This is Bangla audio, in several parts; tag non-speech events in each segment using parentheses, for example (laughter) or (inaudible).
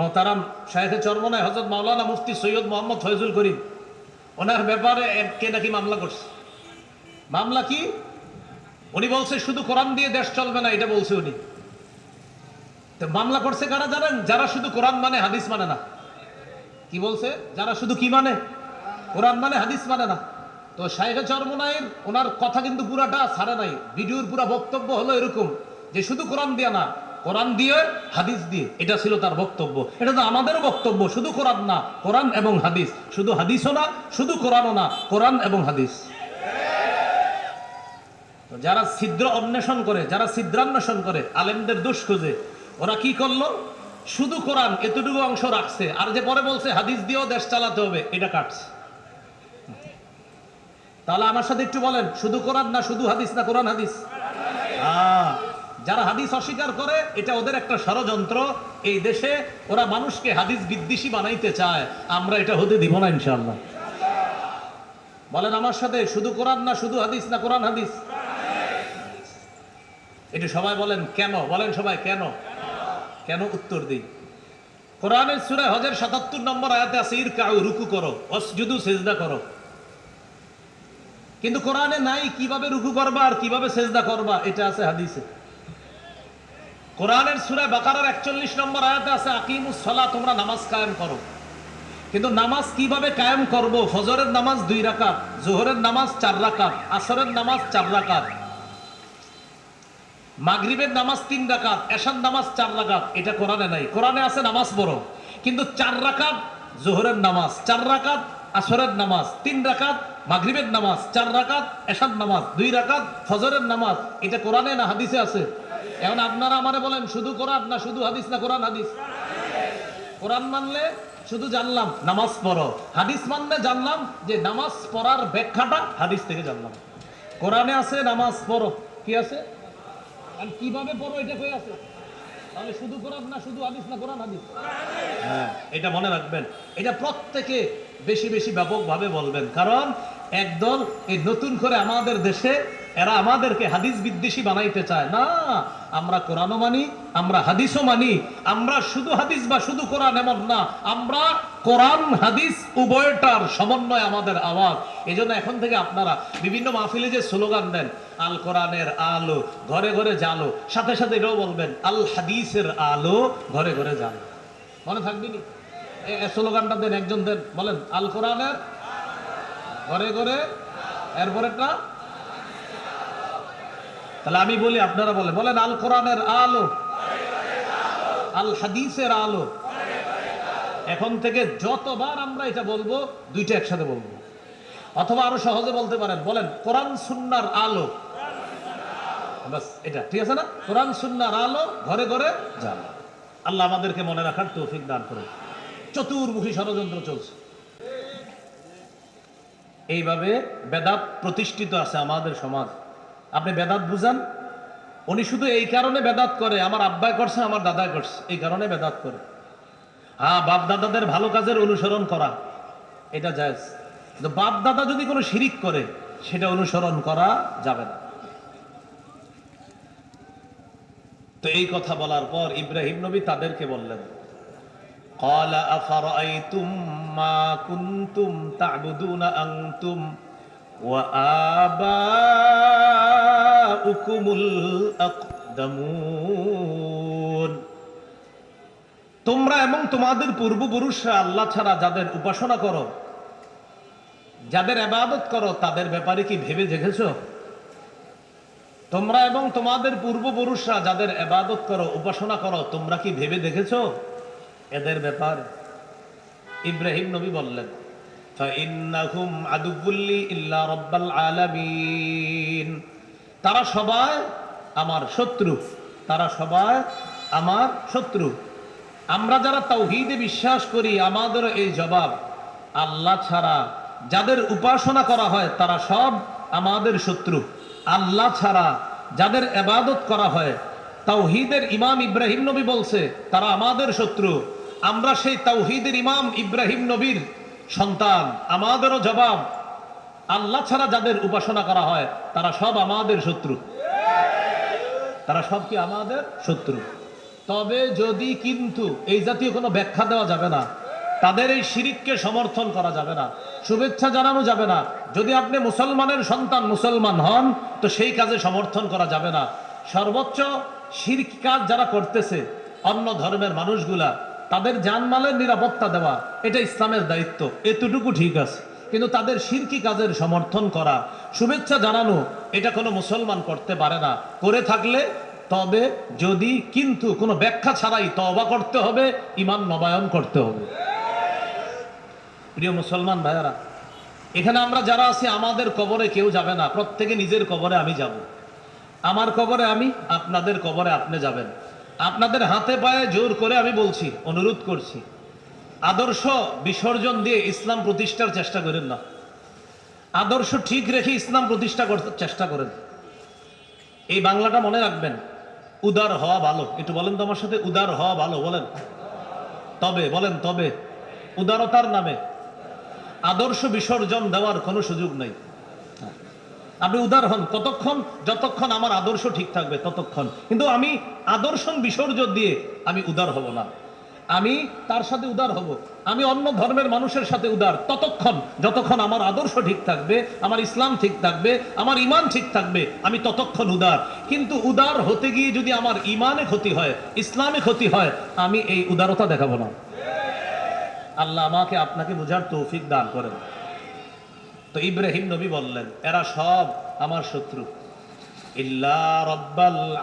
মহতারাম শাহেখে চরমনায় হজরত মাওলানা মুফতি সৈয়দ মোহাম্মদ ফয়জুল করিম, ওনার ব্যাপারে কে নাকি মামলা করছে। মামলা কি? উনি বলছে, শুধু কোরআন দিয়ে দেশ চলবে না, এটা বলছে উনি। তো মামলা করছে কারা জানেন? যারা শুধু কোরআন মানে হাদিস মানে না। কি বলছে? যারা শুধু কি মানে? কোরআন মানে হাদিস মানে না। তো শাহেখে চরমনায়ের ওনার কথা কিন্তু পুরাটা ছাড়ে নাই। ভিডিওর পুরা বক্তব্য হলো এরকম যে, শুধু কোরআন দিয়ে না কোরআন দিয়ে হাদিস দিয়ে। এটা ছিল তার বক্তব্য। এটা তো আমাদেরও বক্তব্য শুধু কোরআন না। কোরআন এবং হাদিস। শুধু হাদিসও না শুধু কোরআনও না। কোরআন এবং হাদিস। যারা ছিদ্র অন্বেষণ করে যারা ছিদ্রান্বেষণ করে আলেমদের দোষ খুঁজে ওরা কি করল? শুধু কোরআন এতটুকু অংশ রাখছে। আর যে পরে বলছে হাদিস দিয়েও দেশ চালাতে হবে এটা কাটছে। তাহলে আমার সাথে একটু বলেন শুধু কোরআন না শুধু হাদিস না কোরআন হাদিস? আহ, যারা হাদিস অস্বীকার করে, এটা ওদের একটা ষড়যন্ত্র। এই দেশে ওরা মানুষকে হাদিস বিদ্বেষী বানাইতে চায়, আমরা এটা হতে দিব না, ইনশাআল্লাহ। বলেন আমার সাথে, শুধু কোরআন না, শুধু হাদিস না কোরআন হাদিস? এটা সবাই বলেন, কেন? বলেন সবাই, কেন? কেন উত্তর দিই? কোরআনের সুরে হজের সাতাত্তর নম্বর আয়াতে আছে ইর কাউ রুকু করো অসজুদু সেজদা করো। কিন্তু কোরআনে নাই কীভাবে রুকু করবা আর কীভাবে সেজদা করবা, এটা আছে হাদিসে। কোরআনের সুরে বাকারার একচল্লিশ নম্বর আয়াতে আছে, আকিমুস সলা তোমরা নামাজ কায়েম করো। কিন্তু নামাজ কীভাবে কায়েম করব? ফজরের নামাজ দুই রাকাত, জোহরের নামাজ চার রাকাত, আসরের নামাজ চার রাকাত, মাগরিবের নামাজ তিন রাকাত, এশার নামাজ চার রাকাত, এটা কোরআনে নাই। কোরআনে আছে নামাজ বড় কিন্তু চার রাকাত, জোহরের নামাজ, চার রাকাত আসরের নামাজ, তিন রাকাত, মাগরিবের নামাজ, চার রাকাত, এশার নামাজ, দুই রাকাত, ফজরের নামাজ। এটা কোরআনে না হাদিসে আছে? এখন আপনারা আমারে বলেন, শুধু কোরআন না শুধু হাদিস না কোরআন হাদিস? কোরআন মানলে শুধু জানলাম, নামাজ পড়ো। হাদিস মানলে জানলাম যে নামাজ পড়ার ব্যাখ্যাটা হাদিস থেকে জানলাম। কোরআনে আছে নামাজ পড়ো। কি আছে? আর কীভাবে পড়ো এটা কই আছে? তাহলে শুধু কোরআন না শুধু হাদিস না কোরআন হাদিস? হ্যাঁ এটা মনে রাখবেন। এটা প্রত্যেকে বেশি বেশি ব্যাপকভাবে বলবেন। কারণ একদল এই নতুন করে আমাদের দেশে, এরা আমাদেরকে হাদিস বিদ্বেষী বানাইতে চায়। না, আমরা কোরআনও মানি, আমরা হাদিসও মানি, আমরা শুধু হাদিস বা শুধু কোরআন এমন না, আমরা কোরআন, হাদিস উভয়টার সমন্বয় আমাদের আওয়াজ। এই এখন থেকে আপনারা বিভিন্ন মাহফিলে যে স্লোগান দেন, আল কোরআনের আলো, ঘরে ঘরে জালো, সাথে সাথে এটাও বলবেন, আল হাদিসের আলো, ঘরে ঘরে জালো। মনে থাকবি নি? স্লোগানটা দেন, একজন দেন। বলেন, আল কোরআনের ঘরে ঘরে, এরপরেরটা? তাহলে আমি বলি, আপনারা বলেন। বলেন, আল কোরআনের আলো। আল হাদিসের আলো। এখন থেকে যতবার আমরা এটা বলব, দুইটা একসাথে বলব। অথবা আরও সহজে বলতে পারেন। বলেন, কোরআন সুন্নার আলো। এটা, ঠিক আছে না? কোরআন সুন্নার আলো, ঘরে ঘরে যান আল্লাহ আমাদেরকে মনে রাখার তৌফিক দান করুন চতুর্মুখী ষড়যন্ত্র চলছে। এইভাবে বেদাত প্রতিষ্ঠিত আছে আমাদের সমাজ। আপনি বেদাত বুঝান? উনি শুধু এই কারণে বেদাত করে, আমার আব্বাই করছে, আমার দাদাই করছে। এই কারণে বেদাত করে। হ্যাঁ বাপ দাদাদের ভালো কাজের অনুসরণ করা, এটা যায় কিন্তু বাপ দাদা যদি কোনো শিরিক করে, সেটা অনুসরণ করা যাবে না। তো এই কথা বলার পর ইব্রাহিম নবী তাদেরকে বললেন قال أفرأيتم ما كنتم تعبدون أنتم وآباؤكم الأقدمون তোমরা এবং তোমাদের পূর্বপুরুষরা আল্লাহ ছাড়া যাদের উপাসনা করো যাদের আবাদত করো তাদের ব্যাপারে কি ভেবে দেখেছো তোমরা এবং তোমাদের পূর্বপুরুষরা যাদের আবাদত করো উপাসনা করো তোমরা কি ভেবে দেখেছো এদের ব্যাপার। ইব্রাহিম নবী বললেন, ফাইন্নাহুম আদুবুল্লি ইল্লা রব্বাল আলামিন। তারা সবাই আমার শত্রু, তারা সবাই আমার শত্রু। আমরা যারা তাওহিদে বিশ্বাস করি আমাদের এই জবাব, আল্লাহ ছাড়া যাদের উপাসনা করা হয়, তারা সব আমাদের শত্রু। আল্লাহ ছাড়া যাদের এবাদত করা হয় তাওহিদের ইমাম ইব্রাহিম নবী বলছে, তারা আমাদের শত্রু। আমরা সেই তাওহীদের ইমাম ইব্রাহিম নবীর সন্তান, আমাদেরও জবাব। আল্লাহ ছাড়া যাদের উপাসনা করা হয়, তারা সব আমাদের শত্রু। তারা সব কি আমাদের শত্রু? তবে যদি কিন্তু এই জাতীয় কোনো ব্যাখ্যা দেওয়া যাবে না, তাদের এই শিরিককে সমর্থন করা যাবে না, শুভেচ্ছা জানানো যাবে না, যদি আপনি মুসলমানের সন্তান মুসলমান হন, তো সেই কাজে সমর্থন করা যাবে না। সর্বোচ্চ শিরক কাজ যারা করতেছে, অন্য ধর্মের মানুষগুলা তাদের জানমালের নিরাপত্তা দেওয়া, এটা ইসলামের দায়িত্ব। এতটুকু ঠিক আছে। কিন্তু তাদের শিরকি কাজের সমর্থন করা, শুভেচ্ছা জানানো, এটা কোনো মুসলমান করতে পারে না। করে থাকলে তবে যদি কিন্তু কোনো ব্যাখ্যা ছাড়াই তবা করতে হবে, ইমান নবায়ন করতে হবে। প্রিয় মুসলমান ভাইয়ারা, এখানে আমরা যারা আছি, আমাদের কবরে কেউ যাবে না। প্রত্যেকে নিজের কবরে আমি যাব। আমার কবরে আমি, আপনাদের কবরে আপনি যাবেন। আপনাদের হাতে পায়ে জোর করে আমি বলছি, অনুরোধ করছি। আদর্শ বিসর্জন দিয়ে ইসলাম প্রতিষ্ঠার চেষ্টা করেন না। আদর্শ ঠিক রেখে ইসলাম প্রতিষ্ঠা করতে চেষ্টা করেন। এই বাংলাটা মনে রাখবেন, উদার হওয়া ভালো। একটু বলেন তো আমার সাথে, উদার হওয়া ভালো, বলেন। তবে বলেন, তবে। উদারতার নামে। আদর্শ বিসর্জন দেওয়ার কোনো সুযোগ নেই। আপনি উদার হন কতক্ষণ যতক্ষণ আমার আদর্শ ঠিক থাকবে, ততক্ষণ। কিন্তু আমি আদর্শন বিসর্জন দিয়ে আমি উদার হব না। আমি তার সাথে উদার হব। আমি অন্য ধর্মের মানুষের সাথে উদার। ততক্ষণ, যতক্ষণ আমার আদর্শ ঠিক থাকবে, আমার ইসলাম ঠিক থাকবে, আমার ইমান ঠিক থাকবে, আমি ততক্ষণ উদার। কিন্তু উদার হতে গিয়ে যদি আমার ইমানে ক্ষতি হয়, ইসলামে ক্ষতি হয়, আমি এই উদারতা দেখাবো না। আল্লাহ আমাকে আপনাকে বুঝার তৌফিক দান করেন। তো ইব্রাহিম নবী বললেন, এরা সব আমার শত্রু। ইল্লা রব্বাল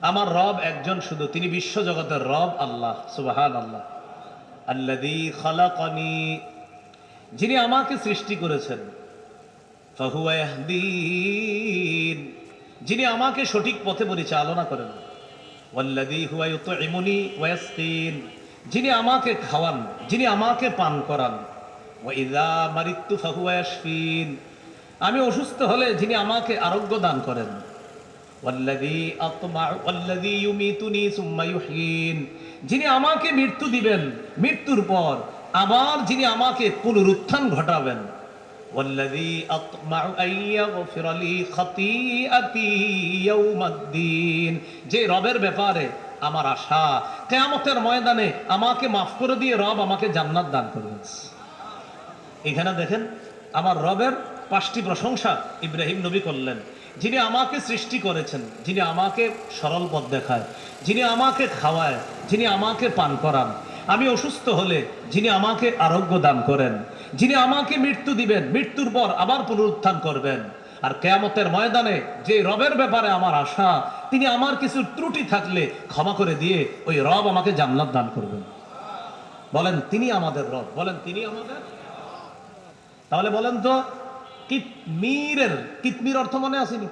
আমার রব একজন শুধু, তিনি বিশ্ব জগতের রব আল্লাহ সুবাহান আল্লাহ আল্লাদি খালাকানি। যিনি আমাকে সৃষ্টি করেছেন। যিনি আমাকে সঠিক পথে পরিচালনা করেন। ওয়াল্লাযী হুয়া ইউতইমুনি ওয়া ইয়াসকিন। যিনি আমাকে খাওয়ান, যিনি আমাকে পান করান। আমি অসুস্থ হলে যিনি আমাকে আরোগ্য দান করেন। যিনি আমাকে মৃত্যু দিবেন, মৃত্যুর পর আবার যিনি আমাকে পুনরুত্থান ঘটাবেন। যে রবের ব্যাপারে আমার আশা। কেয়ামতের ময়দানে আমাকে মাফ করে দিয়ে রব আমাকে জান্নাত দান করবেন। এখানে দেখেন, আমার রবের পাঁচটি প্রশংসা ইব্রাহিম নবী করলেন। যিনি আমাকে সৃষ্টি করেছেন, যিনি আমাকে সরল পথ দেখায়, যিনি আমাকে খাওয়ায়, যিনি আমাকে পান করান। আমি অসুস্থ হলে যিনি আমাকে আরোগ্য দান করেন, যিনি আমাকে মৃত্যু দিবেন, মৃত্যুর পর আবার পুনরুত্থান করবেন। আর কেয়ামতের ময়দানে যে রবের ব্যাপারে আমার আশা, তিনি আমার কিছু ত্রুটি থাকলে ক্ষমা করে দিয়ে ওই রব আমাকে জান্নাত দান করবেন। বলেন, তিনি আমাদের রব। বলেন, তিনি আমাদের? তাহলে বলেন তো, কিতমিরের, কিতমির অর্থ মনে আসেনি?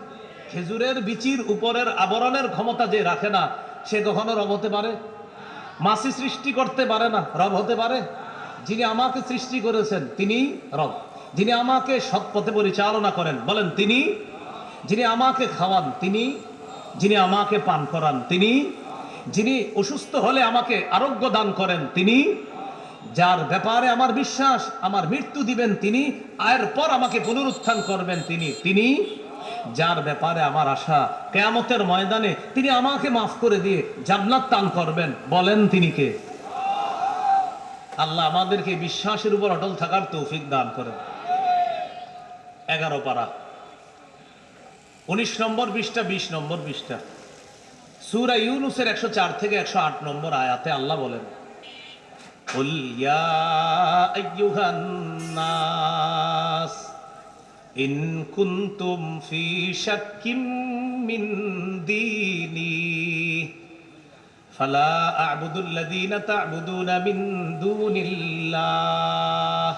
খেজুরের বিচির উপরের আবরণের ক্ষমতা যে রাখে না, সে কখনো রব হতে পারে? মাসি সৃষ্টি করতে পারে না, রব হতে পারে? যিনি আমাকে সৃষ্টি করেছেন তিনি রব। যিনি আমাকে সৎ পথে পরিচালনা করেন, বলেন তিনি, যিনি আমাকে খাওয়ান, তিনি, যিনি আমাকে পান করান, তিনি, যিনি অসুস্থ হলে আমাকে আরোগ্য দান করেন, তিনি, যার ব্যাপারে আমার বিশ্বাস, আমার মৃত্যু দিবেন, তিনি, আয়ের পর আমাকে পুনরুত্থান করবেন, তিনি তিনি, যার ব্যাপারে আমার আশা, কেয়ামতের ময়দানে তিনি আমাকে মাফ করে দিয়ে জান্নাত দান করবেন, বলেন তিনি কে? আল্লাহ আমাদেরকে বিশ্বাসের উপর অটল থাকার তৌফিক দান করেন। এগারো পারা উনিশ নম্বর বিশটা বিশ নম্বর বিশটা সুরা ইউনুসের একশো চার থেকে একশো আট নম্বর আয়াতে আল্লাহ বলেন قل يا أيها الناس إن كنتم في شك من ديني فلا أعبد الذين تعبدون من دون الله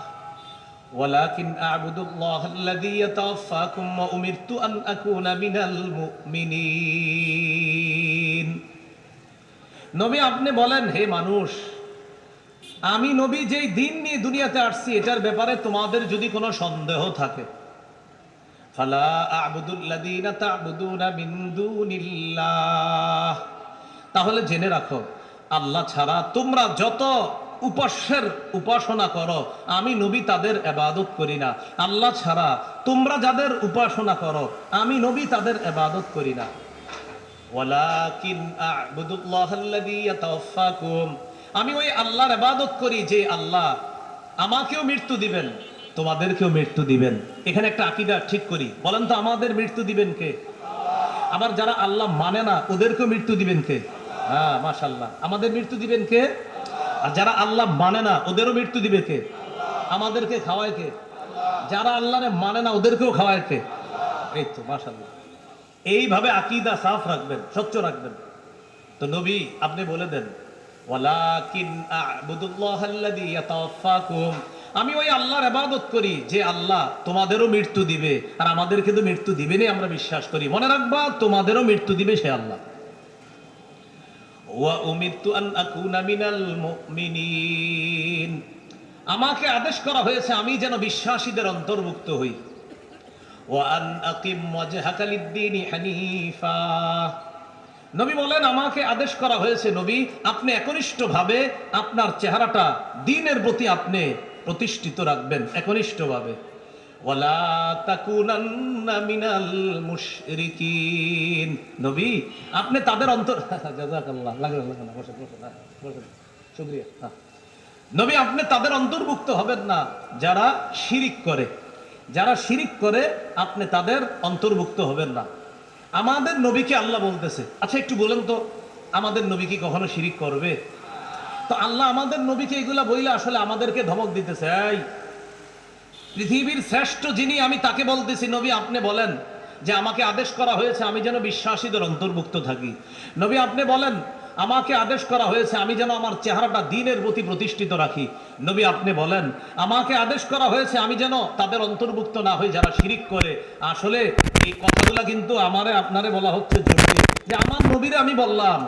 ولكن أعبد الله الذي يتوفاكم وأمرت أن أكون من المؤمنين নবী আপনি বলেন হে মানুষ আমি নবী যেই দিন নিয়ে দুনিয়াতে আসছি এটার ব্যাপারে তোমাদের যদি কোনো সন্দেহ থাকে ফালা আবুদুল্লাযীনা তা'বুদুনা মিন দুনিল্লাহ তাহলে জেনে রাখো আল্লাহ ছাড়া তোমরা যত উপাস্যের উপাসনা করো। আমি নবী তাদের এবাদত করি না। আল্লাহ ছাড়া তোমরা যাদের উপাসনা করো, আমি নবী তাদের এবাদত করি না। আমি ওই আল্লাহর ইবাদত করি যে আল্লাহ আমাকেও মৃত্যু দিবেন, তোমাদেরকেও মৃত্যু দিবেন। এখানে একটা আকীদা ঠিক করি। বলেন তো, আমাদের মৃত্যু দিবেন কে? আবার যারা আল্লাহ মানে না, ওদেরকেও মৃত্যু দিবেন কে? হ্যাঁ মাশাল্লাহ আমাদের মৃত্যু দিবেন কে? আর যারা আল্লাহ মানে না, ওদেরও মৃত্যু দিবে কে? আমাদেরকে খাওয়ায় কে? যারা আল্লাহরে মানে না, ওদেরকেও খাওয়ায় কে? এই তো মাশাল্লাহ এইভাবে আকিদা সাফ রাখবেন, স্বচ্ছ রাখবেন। তো নবী, আপনি বলে দেন আমি ওই আল্লাহর ইবাদত করি, যে আল্লাহ তোমাদেরও মৃত্যু দিবে, আর আমাদেরকে তো মৃত্যু দিবেনই আমরা বিশ্বাস করি। মনে রাখবা, তোমাদেরও মৃত্যু দিবে সে আল্লাহ। ওয়া আন আকুনা মিনাল মুমিনিন। আমাকে আদেশ করা হয়েছে আমি যেন বিশ্বাসীদের অন্তর্ভুক্ত হই। আকিম লিদ-দীনি হানিফা। নবী বলেন, আমাকে আদেশ করা হয়েছে নবী, আপনি একনিষ্ঠভাবে আপনার চেহারাটা দিনের প্রতি আপনি প্রতিষ্ঠিত রাখবেন, একনিষ্ঠভাবে। আপনি তাদের অন্তর (laughs) শুকরিয়া হ্যাঁ। নবী, আপনি তাদের অন্তর্ভুক্ত হবেন না, যারা শিরিক করে। যারা শিরিক করে, আপনি তাদের অন্তর্ভুক্ত হবেন না। আমাদের নবীকে আল্লাহ বলতেছে। আচ্ছা একটু বলেন তো, আমাদের নবী কি কখনো শিরিক করবে? তো আল্লাহ আমাদের নবীকে এগুলা বইলে আসলে আমাদেরকে ধমক দিতেছে, এই পৃথিবীর শ্রেষ্ঠ যিনি, আমি তাকে বলতেছি, নবী, আপনি বলেন যে আমাকে আদেশ করা হয়েছে, আমি যেন বিশ্বাসীদের অন্তর্ভুক্ত থাকি। নবী, আপনি বলেন, আমাকে আদেশ করা হয়েছে, আমি যেন আমার চেহারাটা দিনের প্রতি প্রতিষ্ঠিত রাখি। নবী, আপনি বলেন, আমাকে আদেশ করা হয়েছে, আমি যেন তাদের অন্তর্ভুক্ত না হই, যারা শিরিক করে। আসলে এই কথাগুলা কিন্তু আমারে, আপনারে বলা হচ্ছে যে আমার নবীরে আমি বললাম,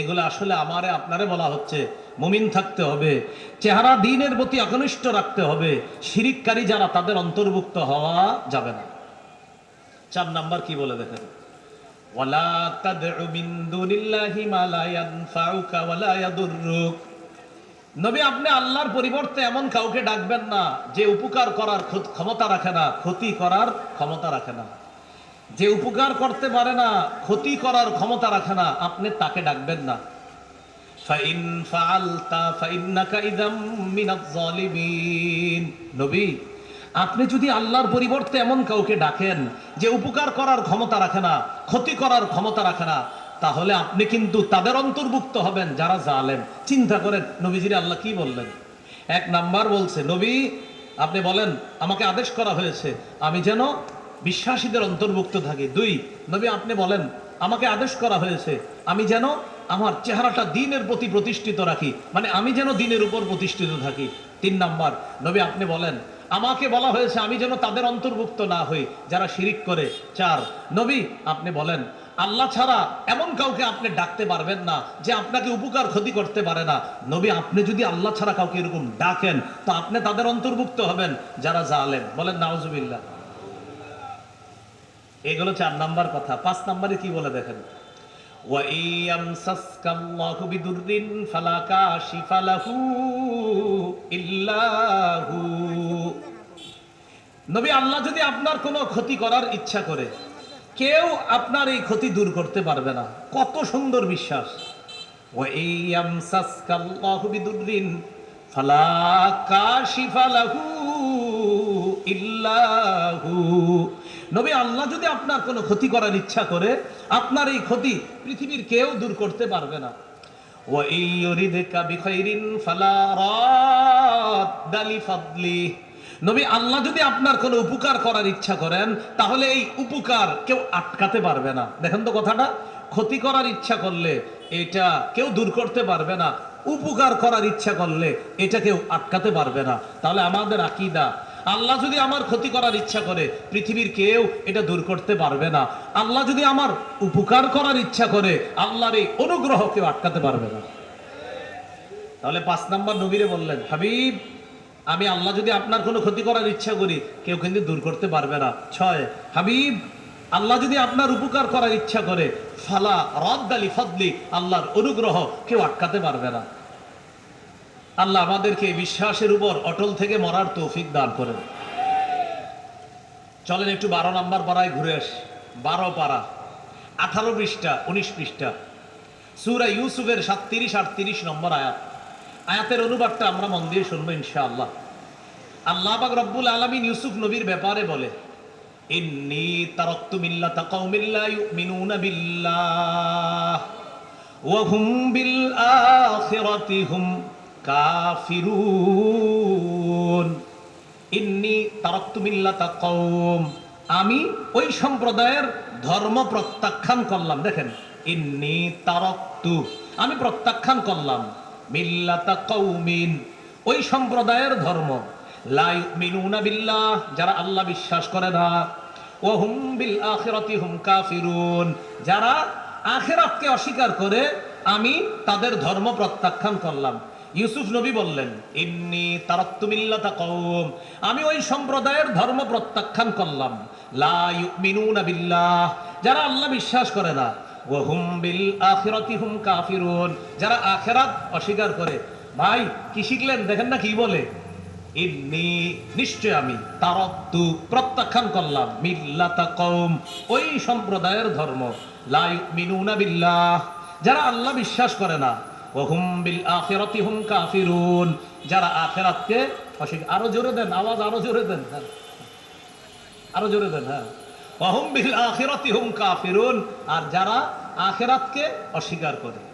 এগুলো আসলে আমারে, আপনারে বলা হচ্ছে মুমিন থাকতে হবে। চেহারা দিনের প্রতি একনিষ্ঠ রাখতে হবে। শিরিককারী যারা, তাদের অন্তর্ভুক্ত হওয়া যাবে না। চার নাম্বার কি বলে দেখেন? মিন দুনিল্লাহি মা লা ইয়ানফাউকা ওয়ালা ইয়াদুররুক। নবী, আপনি আল্লাহর পরিবর্তে এমন কাউকে ডাকবেন না, যে উপকার করার ক্ষমতা রাখে না, ক্ষতি করার ক্ষমতা রাখে না। যে উপকার করতে পারে না, ক্ষতি করার ক্ষমতা রাখে না, আপনি তাকে ডাকবেন না। ফাইন ফাআলতা ফাইন্নাকা ইযাম মিনাজ জালিমিন নবী, আপনি যদি আল্লাহর পরিবর্তে এমন কাউকে ডাকেন যে উপকার করার ক্ষমতা রাখে না, ক্ষতি করার ক্ষমতা রাখে না, তাহলে আপনি কিন্তু তাদের অন্তর্ভুক্ত হবেন, যারা জালেম। চিন্তা করেন, নবীজির আল্লাহ কি বললেন? এক নাম্বার বলছে, নবী, আপনি বলেন, আমাকে আদেশ করা হয়েছে, আমি যেন বিশ্বাসীদের অন্তর্ভুক্ত থাকি। দুই, নবী, আপনি বলেন, আমাকে আদেশ করা হয়েছে, আমি যেন আমার চেহারাটা দিনের প্রতি প্রতিষ্ঠিত রাখি। মানে আমি যেন দিনের উপর প্রতিষ্ঠিত থাকি। তিন নাম্বার, নবী আপনি বলেন, আমাকে বলা হয়েছে আমি যেন তাদের অন্তর্ভুক্ত না হই, যারা শিরিক করে। চার, নবী আপনি বলেন, আল্লাহ ছাড়া এমন কাউকে আপনি ডাকতে পারবেন না যে আপনাকে উপকার ক্ষতি করতে পারে না। নবী, আপনি যদি আল্লাহ ছাড়া কাউকে এরকম ডাকেন, তো আপনি তাদের অন্তর্ভুক্ত হবেন যারা জালেম। বলেন, নাউজুবিল্লাহ। এগুলো চার নাম্বার কথা। পাঁচ নাম্বারে কি বলে দেখেন? وَإِن يَمْسَسْكَ اللَّهُ بِضُرٍّ فَلَا كَاشِفَ لَهُ إِلَّا هُوَ নবী আল্লাহ যদি আপনার কোনো ক্ষতি করার ইচ্ছা করে কেউ আপনার এই ক্ষতি দূর করতে পারবে না কত সুন্দর বিশ্বাস وَإِن يَمْسَسْكَ اللَّهُ بِضُرٍّ فَلَا كَاشِفَ لَهُ إِلَّا هُوَ নবী আল্লাহ যদি আপনার কোনো ক্ষতি করার ইচ্ছা করে, আপনার এই ক্ষতি পৃথিবীর কেউ দূর করতে পারবে না। নবী আল্লাহ যদি আপনার কোনো উপকার করার ইচ্ছা করেন, তাহলে এই উপকার কেউ আটকাতে পারবে না। দেখেন তো কথাটা, ক্ষতি করার ইচ্ছা করলে এটা কেউ দূর করতে পারবে না। উপকার করার ইচ্ছা করলে এটা কেউ আটকাতে পারবে না। তাহলে আমাদের আকিদা আল্লাহ যদি আমার ক্ষতি করার ইচ্ছা করে, পৃথিবীর কেউ এটা দূর করতে পারবে না। আল্লাহ যদি আমার উপকার করার ইচ্ছা করে, আল্লাহর এই অনুগ্রহ কেউ আটকাতে পারবে না। তাহলে পাঁচ নাম্বার নবীরে বললেন, হাবিব, আমি আল্লাহ যদি আপনার কোনো ক্ষতি করার ইচ্ছা করি, কেউ কিন্তু দূর করতে পারবে না। ছয়, হাবিব, আল্লাহ যদি আপনার উপকার করার ইচ্ছা করে, ফালা রদ্দালি ফদলি, আল্লাহর অনুগ্রহ কেউ আটকাতে পারবে না। আল্লাহ আমাদেরকে বিশ্বাসের উপর অটল থেকে মরার তৌফিক দান করেন। চলেন একটু বারো নাম্বার পাড়ায় ঘুরে আসি। বারো পাড়া, আঠারো পৃষ্ঠা, উনিশ পৃষ্ঠা। সুরা ইউসুফের সাতত্রিশ, আটত্রিশ নম্বর আয়াত। আয়াতের অনুবাদটা আমরা মন দিয়ে শুনব ইনশাআল্লাহ। আল্লাহ পাক রব্বুল আলামিন ইউসুফ নবীর ব্যাপারে বলে, ইন্নি বিল্লাহ, ওয়া হুম কাফিরুন। ইন্নি তারাক্তু মিল্লাতা কওম। আমি ওই সম্প্রদায়ের ধর্ম প্রত্যাখ্যান করলাম, দেখেন। ইন্নি তারাক্তু, আমি প্রত্যাখ্যান করলাম। মিল্লাতা কওমিন, ওই সম্প্রদায়ের ধর্ম। লা ইউমিনুনা বিল্লাহ, যারা আল্লাহ বিশ্বাস করে না। ও হুম বিল আখিরাতি হুম কাফিরুন, যারা আখিরাতকে অস্বীকার করে আমি তাদের ধর্ম প্রত্যাখ্যান করলাম। ইউসুফ নবী বললেন, ইন্নি তারাক্তু মিল্লাতা কওম। আমি ওই সম্প্রদায়ের ধর্ম প্রত্যাখ্যান করলাম। লা ইউমিনুনা বিল্লাহ। যারা আল্লাহ বিশ্বাস করে না ওয়া বিল আখিরাতি হুম কাফিরুন। যারা আখিরাত অস্বীকার করে, ভাই, কি শিখলেন? দেখেন না কি বলে। ইন্নি, নিশ্চয় আমি তারত্তু প্রত্যাখ্যান করলাম, মিল্লাতা কওম। ওই সম্প্রদায়ের ধর্ম। লা ইউমিনুনা বিল্লাহ। যারা আল্লাহ বিশ্বাস করে না ওহুম বিল আখিরাতি হুম কাফিরুন। যারা আখিরাতকে আরও জোরে দেন, আওয়াজ আরও জোরে দেন হ্যাঁ। আরও জোরে দেন হ্যাঁ। ওহুম বিল আখিরাতি হুম কাফিরুন। আর যারা আখিরাতকে অস্বীকার করে।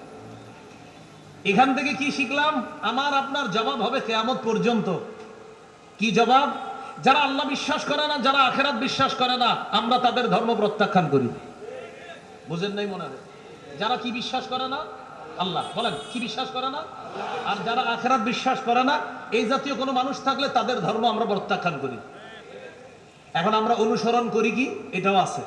এখান থেকে কি শিখলাম? আমার, আপনার জবাব হবে কেয়ামত পর্যন্ত। কি জবাব? যারা আল্লাহ বিশ্বাস করে না, যারা আখেরাত বিশ্বাস করে না, আমরা তাদের ধর্ম প্রত্যাখ্যান করি। বুঝেন নাই মনে হয়? যারা কি বিশ্বাস করে না আল্লাহ, বলেন, কি বিশ্বাস করে না? আর যারা আখেরাত বিশ্বাস করে না, এই জাতীয় কোনো মানুষ থাকলে তাদের ধর্ম আমরা প্রত্যাখ্যান করি। এখন আমরা অনুসরণ করি কি? এটাও আছে।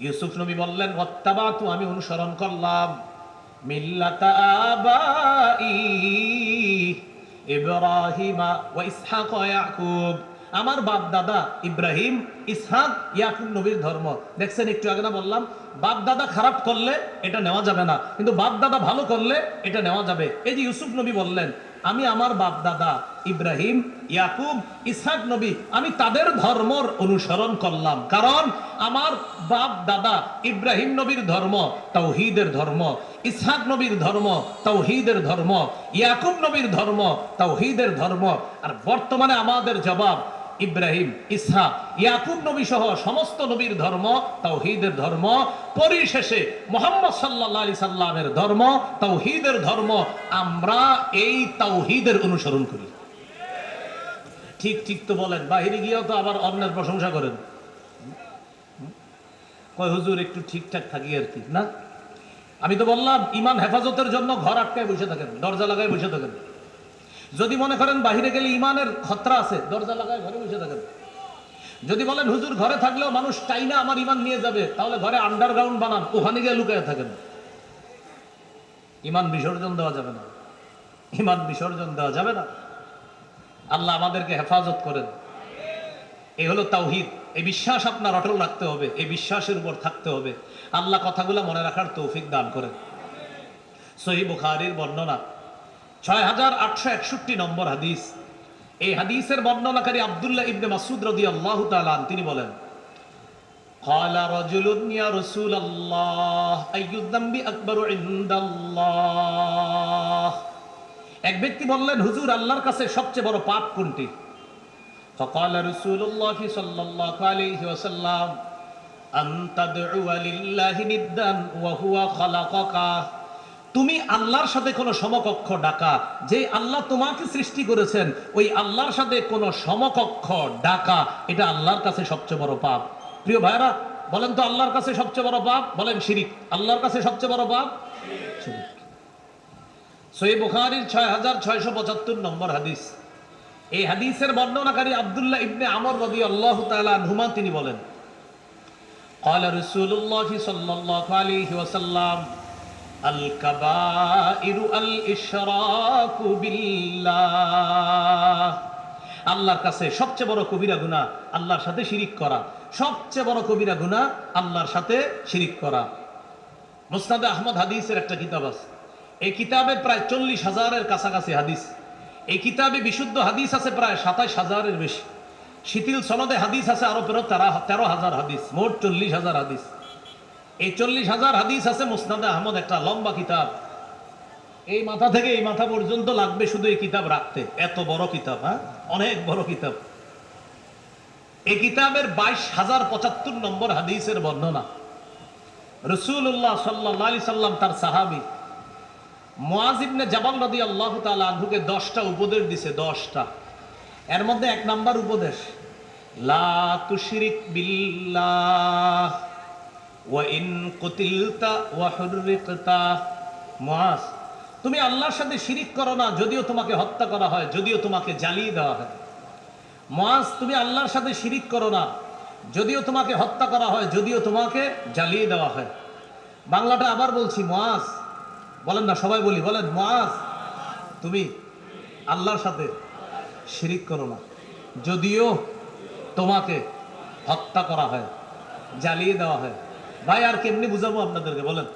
ইউসুফ নবী বললেন, ওয়াত্তাবাতু, আমি অনুসরণ করলাম। আমার বাপ দাদা ইব্রাহিম ইসহাক ইয়াকুব নবীর ধর্ম। দেখছেন একটু আগে না বললাম বাপ দাদা খারাপ করলে এটা নেওয়া যাবে না, কিন্তু বাপ দাদা ভালো করলে এটা নেওয়া যাবে। এই যে ইউসুফ নবী বললেন, আমি আমার বাপ দাদা ইব্রাহিম, ইয়াকুব, ইসহাক নবী, আমি তাদের ধর্মর অনুসরণ করলাম। কারণ আমার বাপ দাদা ইব্রাহিম নবীর ধর্ম তাওহীদের ধর্ম, ইসহাক নবীর ধর্ম তাওহীদের ধর্ম, ইয়াকুব নবীর ধর্ম তাওহীদের ধর্ম। আর বর্তমানে আমাদের জবাব ইব্রাহিম ইসহাক ইয়াকুব নবী সহ সমস্ত নবীর ধর্ম, তাওহীদের ধর্ম, পরিশেষে মোহাম্মদ সাল্লাহ আলি সাল্লামের ধর্ম, তাওহীদের ধর্ম, আমরা এই তাওহীদের অনুসরণ করি। ঠিক ঠিক তো বলেন, বাহিরে গিয়েও তো আবার অন্যের প্রশংসা করেন। কয়, হুজুর, একটু ঠিকঠাক থাকি আর কি, না? আমি তো বললাম, ইমান হেফাজতের জন্য ঘর আটকায় বসে থাকেন, দরজা লাগায় বসে থাকেন। যদি মনে করেন বাহিরে গেলে ইমানের খতরা আছে, দরজা লাগায় ঘরে বসে থাকেন। যদি বলেন, হুজুর, ঘরে থাকলেও মানুষ চাইনা আমার ইমান নিয়ে যাবে, তাহলে ঘরে আন্ডারগ্রাউন্ড বানান, ওখানে গিয়ে লুকায় থাকেন। ইমান বিসর্জন দেওয়া যাবে না। ইমান বিসর্জন দেওয়া যাবে না। আল্লাহ আমাদেরকে হেফাজত করেন। এই হলো তাওহিদ। এই বিশ্বাস আপনার অটল রাখতে হবে, এই বিশ্বাসের উপর থাকতে হবে। আল্লাহ কথাগুলো মনে রাখার তৌফিক দান করেন। সহি বর্ণনা ছয় হাজার আটশো একষট্টি নম্বর হাদিস এই হাদিসের বর্ণনাকারী আব্দুল্লাহ ইবনে মাসুদ রদি আল্লাহ তালান তিনি বলেন قال رجل يا رسول الله أي الذنب أكبر عند الله এক ব্যক্তি বললেন হুজুর আল্লাহর কাছে সবচেয়ে বড় পাপ কোনটি فقال رسول الله صلى الله عليه وسلم أن تدعو لله ندا وهو خلقك তুমি আল্লাহর সাথে কোনো সমকক্ষ ডাকা যে আল্লাহ তোমাকে সৃষ্টি করেছেন ওই আল্লাহর সাথে কোনো সমকক্ষ ডাকা এটা আল্লাহর কাছে সবচেয়ে বড় পাপ প্রিয় ভাইরা বলেন তো আল্লাহর কাছে সবচেয়ে বড় পাপ বলেন শিরিক আল্লাহর কাছে সবচেয়ে বড় পাপ শিরিক সই বুখারির ছয় হাজার ছয়শো পঁচাত্তর নম্বর হাদিস এই হাদিসের বর্ণনাকারী আব্দুল্লাহ ইবনে আমর রদি আল্লাহ নুমা তিনি বলেন قال رسول الله صلى الله عليه وسلم الكبائر الإشراك بالله আল্লাহর কাছে সবচেয়ে বড় কবিরা গুনাহ আল্লাহর সাথে শিরিক করা। সবচেয়ে বড় কবিরা গুনাহ আল্লাহর সাথে শিরিক করা। মুসনাদে আহমদ হাদিসের একটা কিতাব আছে। এই কিতাবে প্রায় চল্লিশ হাজারের কাছাকাছি হাদিস। এই কিতাবে বিশুদ্ধ হাদিস আছে প্রায় সাতাইশ হাজারের বেশি। শিথিল সনদে হাদিস আছে আরও তেরো হাজার হাদিস, মোট চল্লিশ হাজার হাদিস। এই চল্লিশ হাজার হাদিস আছে, মুসনাদে আহমদ, একটা লম্বা কিতাব। এই মাথা থেকে এই মাথা পর্যন্ত লাগবে শুধু এই কিতাব রাখতে। এত বড় কিতাব হ্যাঁ? অনেক বড় কিতাব। এই কিতাবের বাইশ হাজার পঁচাত্তর নম্বর হাদিসের বর্ণনা। রসুল্লাহ সাল্লাহ সাল্লাম, তার সাহাবি মোয়াজিবনে জাবাল নদী আল্লাহ তালা আনহুকে দশটা উপদেশ দিছে, দশটা। এর মধ্যে এক নাম্বার উপদেশ, লা তুশরিক বিল্লাহ। কুতিলতা তুমি আল্লাহর সাথে শিরিক করো না, যদিও তোমাকে হত্যা করা হয়, যদিও তোমাকে জ্বালিয়ে দেওয়া হয়। মুআজ, তুমি আল্লাহর সাথে শিরিক করো না, যদিও তোমাকে হত্যা করা হয়, যদিও তোমাকে জ্বালিয়ে দেওয়া হয়। বাংলাটা আবার বলছি, মুআজ, বলেন না, সবাই বলি, বলেন, মুআজ, তুমি আল্লাহর সাথে শিরিক করো না, যদিও তোমাকে হত্যা করা হয়, জ্বালিয়ে দেওয়া হয়। ভাই, আর কেমনি বুঝাবো আপনাদেরকে, বলেন।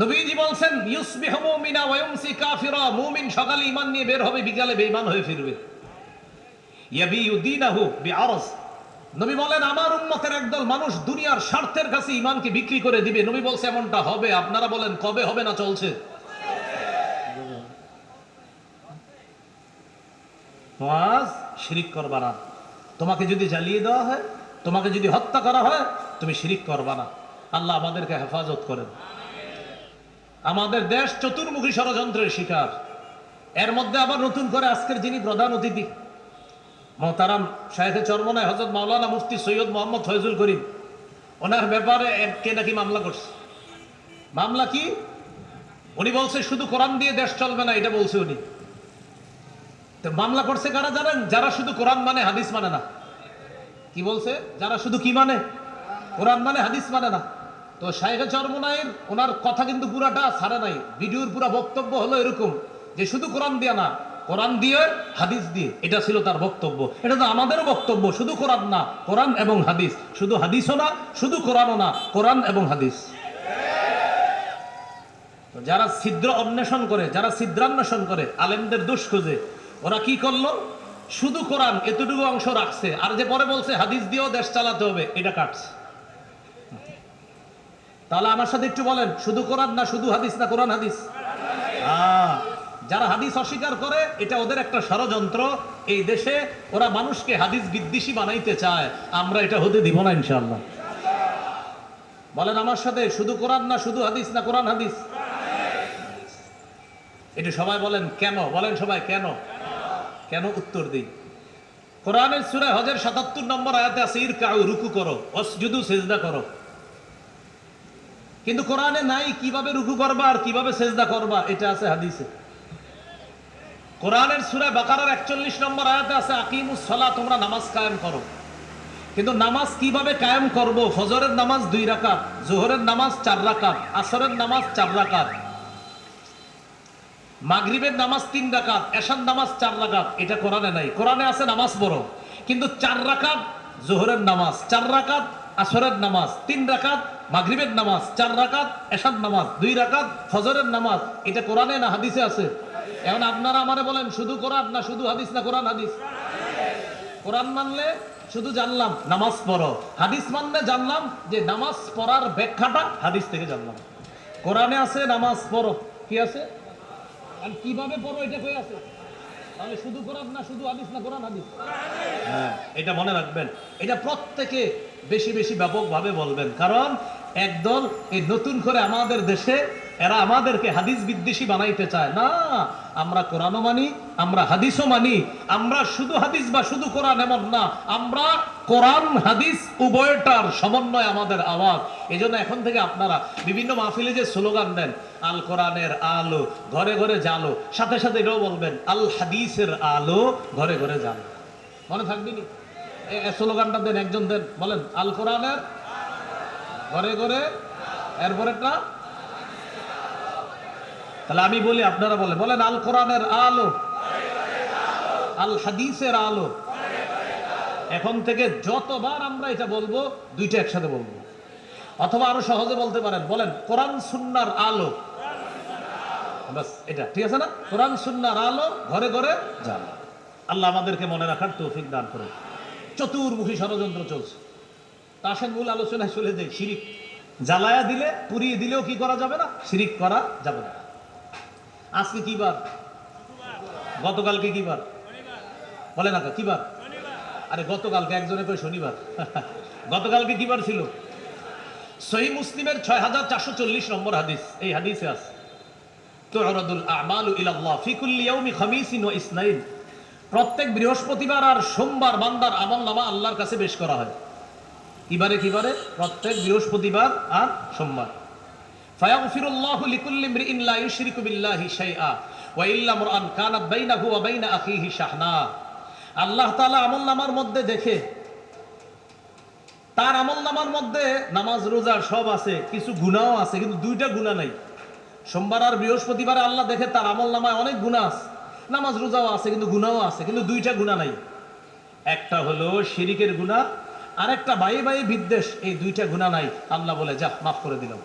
নবীজি বলছেন, ইউসবিহ মুমিনা ওয়া ইউমসি কাফিরা। মুমিন সকালে ঈমান নিয়ে বের হবে, বিকালে বেঈমান হয়ে ফিরবে। ইয়াবিউ দীনাহু বিআরজ। নবী বলেন, আমার উম্মতের একদল মানুষ দুনিয়ার স্বার্থের কাছে ঈমানকে বিক্রি করে দিবে। নবী বলছে, এমনটা হবে। আপনারা বলেন, কবে হবে না চলছে? ওয়াজ শিরিক করবা না তোমাকে যদি জ্বালিয়ে দেওয়া হয় তোমাকে যদি হত্যা করা হয়, তুমি শিরিক করবা না। আল্লাহ আমাদেরকে হেফাজত করেন। আমাদের দেশ চতুর্মুখী ষড়যন্ত্রের শিকার। এর মধ্যে আবার নতুন করে আজকের যিনি প্রধান অতিথি, মহতারাম শাহেখে চরমনায় হজরত মাওলানা মুফতি সৈয়দ মোহাম্মদ ফয়জুল করিম, ওনার ব্যাপারে কে নাকি মামলা করছে? মামলা কি? উনি বলছে, শুধু কোরআন দিয়ে দেশ চলবে না, এটা বলছে উনি। তো মামলা করছে কারা জানেন? যারা শুধু কোরআন মানে হাদিস মানে না। কি বলছে? যারা শুধু কি মানে? কোরআন মানে হাদিস মানে না। তো শাহেখে চরমনায়ের ওনার কথা কিন্তু পুরাটা ছাড়ে নাই। ভিডিওর পুরা বক্তব্য হলো এরকম যে শুধু কোরআন দিয়ে না, কোরআন দিয়ে, হাদিস দিয়ে, এটা ছিল তার বক্তব্য। এটা তো আমাদেরও বক্তব্য, শুধু কোরআন না, কোরআন এবং হাদিস। শুধু হাদিসও না, শুধু কোরআনও না, কোরআন এবং হাদিস। যারা ছিদ্র অন্বেষণ করে, যারা ছিদ্রান্বেষণ করে, আলেমদের দোষ খোঁজে, ওরা কি করল? শুধু কোরআন এতটুকু অংশ রাখছে। আর যে পরে বলছে, হাদিস দিয়েও দেশ চালাতে হবে, এটা কাটছে। তাহলে আমার সাথে একটু বলেন, শুধু কোরআন না, শুধু হাদিস না কোরআন হাদিস? যারা হাদিস অস্বীকার করে, এটা ওদের একটা ষড়যন্ত্র। এই দেশে ওরা মানুষকে হাদিস বিদ্বেষী বানাইতে চায়, আমরা এটা হতে দিব না ইনশাল্লাহ বলেন আমার সাথে, শুধু কোরআন না, শুধু হাদিস না কোরআন হাদিস? এটা সবাই বলেন, কেন? বলেন সবাই, কেন? কেন উত্তর দিই? কোরআনের সুরে হজের সাতাত্তর নম্বর আয়াতে আছে ইর কাউ রুকু করো অসজুদু সেজদা করো। কিন্তু কোরআনে নাই, কীভাবে রুকু করবা আর কীভাবে সেজদা করবা? এটা আছে হাদিসে। কোরআনের সুরে বাকারার একচল্লিশ নম্বর আয়াতে আছে, আকিমুস সলা তোমরা নামাজ কায়েম করো। কিন্তু নামাজ কীভাবে কায়েম করব? ফজরের নামাজ দুই রাকাত, জোহরের নামাজ চার রাকাত, আসরের নামাজ চার রাকাত। মাগরিবের নামাজ তিন রাকাত, এশার নামাজ চার রাকাত। এটা কোরআনে নাই। কোরআনে আছে নামাজ বড় কিন্তু চার রাকাত জোহরের নামাজ, চার রাকাত আসরের নামাজ, তিন রাকাত মাগরিবের নামাজ, চার রাকাত এশার নামাজ, দুই রাকাত ফজরের নামাজ। এটা কোরআনে না হাদিসে আছে? এখন আপনারা আমারে বলেন, শুধু কোরআন না শুধু হাদিস না কোরআন হাদিস? কোরআন মানলে শুধু জানলাম, নামাজ পড়ো। হাদিস মানলে জানলাম যে নামাজ পড়ার ব্যাখ্যাটা হাদিস থেকে জানলাম। কোরআনে আছে নামাজ পড়ো। কি আছে? আর কীভাবে পড়ো এটা কই আছে? তাহলে শুধু কোরআন না, শুধু হাদিস না কোরআন হাদিস? হ্যাঁ এটা মনে রাখবেন। এটা প্রত্যেকে বেশি বেশি ব্যাপকভাবে বলবেন। কারণ একদল এই নতুন করে আমাদের দেশে এরা আমাদেরকে হাদিস বিদ্বেষী বানাইতে চায়। না, আমরা কোরআনও মানি, আমরা হাদিসও মানি, আমরা শুধু হাদিস বা শুধু কোরআন এমন না, আমরা কোরআন, হাদিস উভয়টার সমন্বয় আমাদের আওয়াজ। এই এখন থেকে আপনারা বিভিন্ন মাহফিলে যে স্লোগান দেন, আল কোরআনের আলো ঘরে ঘরে জালো, সাথে সাথে এটাও বলবেন, আল হাদিসের আলো ঘরে ঘরে জালো। মনে থাকবি নি? স্লোগানটা দেন, একজন দেন, বলেন, আল কোরআনের ঘরে ঘরে, এরপরেরটা তাহলে আমি বলি, আপনারা বলেন বলেন আল কোরআনের আলো। আল হাদিসের আলো। এখন থেকে যতবার আমরা এটা বলব, দুইটা একসাথে বলব। অথবা আরও সহজে বলতে পারেন, বলেন, কোরআন সুন্নার আলো। এটা, ঠিক আছে না? কোরআন সুন্নার আলো, ঘরে ঘরে জানো আল্লাহ আমাদেরকে মনে রাখার তৌফিক দান করে চতুর্মুখী ষড়যন্ত্র চলছে। তা আসেন মূল আলোচনায় চলে যাই, শিরিক। জ্বালায়া দিলে, পুড়িয়ে দিলেও কি করা যাবে না? শিরিক করা যাবে না। আজকে কি বার? গতকালকে কি বার? বলে না তো কি বার? আরে গতকালকে একজনে কই শনিবার। (laughs) গতকালকে কি বার ছিল? সহি মুসলিমের ছয় হাজার চারশো চল্লিশ নম্বর হাদিস, এই হাদিসে আছে। তুরাদুল আমালু ইলাল্লাহ ফি কুল্লি ইয়াউমি খামিসিন ওয়া ইসনাইন। প্রত্যেক বৃহস্পতিবার আর সোমবার বান্দার আমল নামা আল্লাহর কাছে পেশ করা হয়। কিবারে কিবারে প্রত্যেক বৃহস্পতিবার আর সোমবার। ফায়াগফিরুল্লাহু লিকুল্লি ইমরিইন লা ইউশরিকু বিল্লাহি শাইআ ওয়া ইল্লা মুরআন কানাত বাইনাহু ওয়া বাইনা আখিহি আল্লাহ তাআলা আমল নামার মধ্যে দেখে, তার আমল নামার মধ্যে নামাজ, রোজা সব আছে, কিছু গুনাহও আছে, কিন্তু দুইটা গুনাহ নাই। সোমবার আর বৃহস্পতিবারে আল্লাহ দেখে তার আমল নামায় অনেক গুনাহ আছে। নামাজ, রোজাও আছে, কিন্তু গুনাহও আছে, কিন্তু দুইটা গুনাহ নাই। একটা হলো শিরিকের গুনাহ আর একটা বাই বাই বিদ্বেষ, এই দুইটা গুনাহ নাই। আল্লাহ বলে যা মাফ করে দিলাম।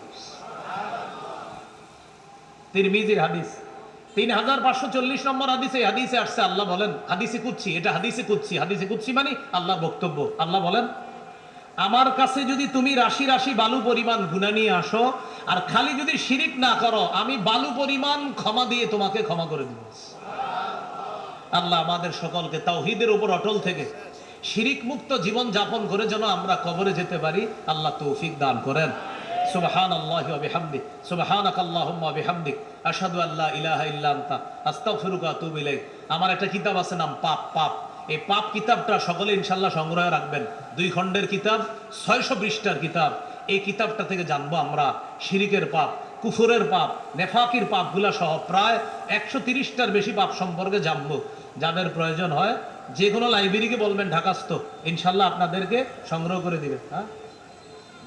তিরমিজির হাদিস। তিন হাজার পাঁচশো চল্লিশ নম্বর হাদিসে হাদিসে আসছে, আল্লাহ বলেন, হাদিসে কুচ্ছি এটা হাদিসে কুচ্ছি হাদিসে কুচ্ছি মানে আল্লাহ বক্তব্য। আল্লাহ বলেন, আমার কাছে যদি তুমি রাশি রাশি বালু পরিমাণ গুণা নিয়ে আসো আর খালি যদি শিরিক না করো, আমি বালু পরিমাণ ক্ষমা দিয়ে তোমাকে ক্ষমা করে দিব। আল্লাহ আমাদের সকলকে তাওহিদের উপর অটল থেকে শিরিক মুক্ত জীবন যাপন করে যেন আমরা কবরে যেতে পারি, আল্লাহ তৌফিক দান করেন। আমার একটা কিতাব আছে নাম পাপ পাপ। এই পাপ কিতাবটা সকলে ইনশাল্লাহ সংগ্রহে রাখবেন। দুই খণ্ডের কিতাব, ছয়শো পৃষ্ঠার কিতাব। এই কিতাবটা থেকে জানব আমরা শিরিকের পাপ, কুফুরের পাপ, নেফাকির পাপগুলা সহ প্রায় একশো তিরিশটার বেশি পাপ সম্পর্কে জানব। যাদের প্রয়োজন হয়, যে কোনো লাইব্রেরিকে বলবেন ঢাকাস্থ। ইনশাল্লাহ আপনাদেরকে সংগ্রহ করে দিবে হ্যাঁ?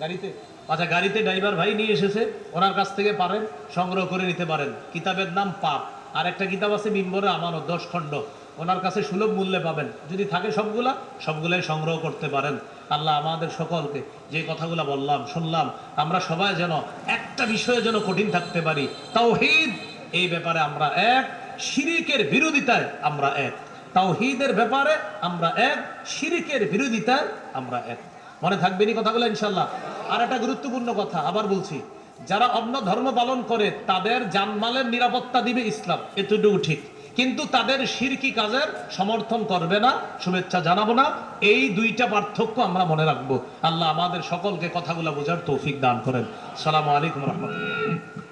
গাড়িতে? আচ্ছা গাড়িতে ড্রাইভার ভাই নিয়ে এসেছে, ওনার কাছ থেকে পারেন, সংগ্রহ করে নিতে পারেন। কিতাবের নাম পাপ। আর একটা কিতাব আছে মিম্বরে আমানত, দশ খণ্ড। ওনার কাছে সুলভ মূল্যে পাবেন। যদি থাকে সবগুলা, সবগুলাই সংগ্রহ করতে পারেন। আল্লাহ আমাদের সকলকে যে কথাগুলো বললাম, শুনলাম, আমরা সবাই যেন একটা বিষয়ে যেন কঠিন থাকতে পারি। তাওহীদ, এই ব্যাপারে আমরা এক, শিরিকের বিরোধিতায় আমরা এক। তাওহীদের ব্যাপারে আমরা এক, শিরিকের বিরোধিতায় আমরা এক। মনে থাকবেনি কথাগুলো ইনশাল্লাহ আর একটা গুরুত্বপূর্ণ কথা আবার বলছি, যারা অন্য ধর্ম পালন করে, তাদের জানমালের নিরাপত্তা দিবে ইসলাম, এতটুকু ঠিক। কিন্তু তাদের শিরকি কাজের সমর্থন করবে না, শুভেচ্ছা জানাব না, এই দুইটা পার্থক্য আমরা মনে রাখব। আল্লাহ আমাদের সকলকে কথাগুলো বোঝার তৌফিক দান করেন। সালামু আলাইকুম রহমতুল্লাহ।